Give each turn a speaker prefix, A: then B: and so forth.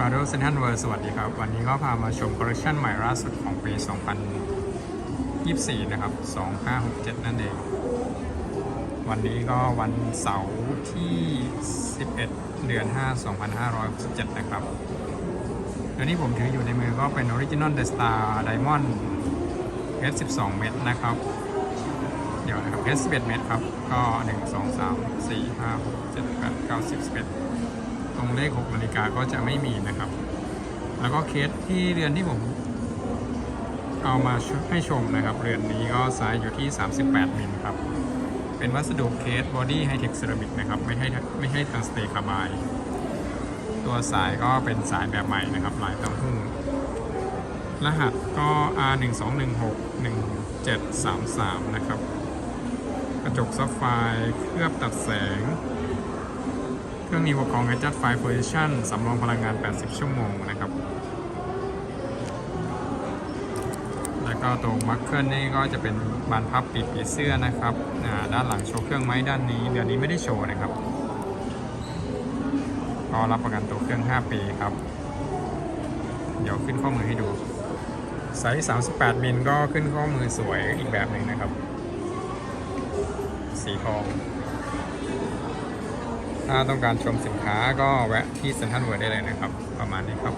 A: กราโดเซนทันเวิร์สวัสดีครับ วันนี้ก็พามาชมคอลเลคชันใหม่ล่าสุดของปี 2024 นะครับ 2567 นั่นเอง วันนี้ก็วันเสาร์ที่ 11 เดือน 5 2567 นะครับตัวนี้ผมถืออยู่ในมือก็เป็น Original The Star Diamond S12 เม็ดนะครับ เดี๋ยวนะครับ S11 เม็ดครับ ก็ 1 2 3 4 5 6 7 8 9 10 11 เลข6นาฬิกาก็จะไม่มีนะครับ แล้วก็เคสที่เรือนที่ผมเอามาให้ชมนะครับ เรือนนี้ก็ไซส์อยู่ที่ 38มิลครับ เป็นวัสดุเคสบอดี้ไฮเทคเซรามิกนะครับ ไม่ให้ไม่ให้ทางสเตคาบาย ตัวสายก็เป็นสายแบบใหม่นะครับ ลายเต้าหู้รหัสก็ R 1 2 1 6 1 7 3 3นะครับ กระจกซับไฟเคลือบตัดแสง เครื่องนี้อุปกรณ์ Adjust 5 Position สำรองพลังงาน 80 ชั่วโมงนะครับ แล้วก็ตรงมัคเคิลนี่ก็จะเป็นบานพับปิดผีเสื้อนะครับอ่าด้านหลังโชว์เครื่องไม้ด้านนี้ เดือนนี้ไม่ได้โชว์นะครับ ก็รับประกันตัวเครื่อง 5 ปีครับ เดี๋ยวขึ้นข้อมือให้ดูไซส์ 38 มิลก็ขึ้นข้อมือสวยอีกแบบหนึ่งนะครับ สีทอง ถ้าต้องการชมสินค้าก็แวะที่เซ็นทรัลเวิร์ได้เลยนะครับ ประมาณนี้ครับ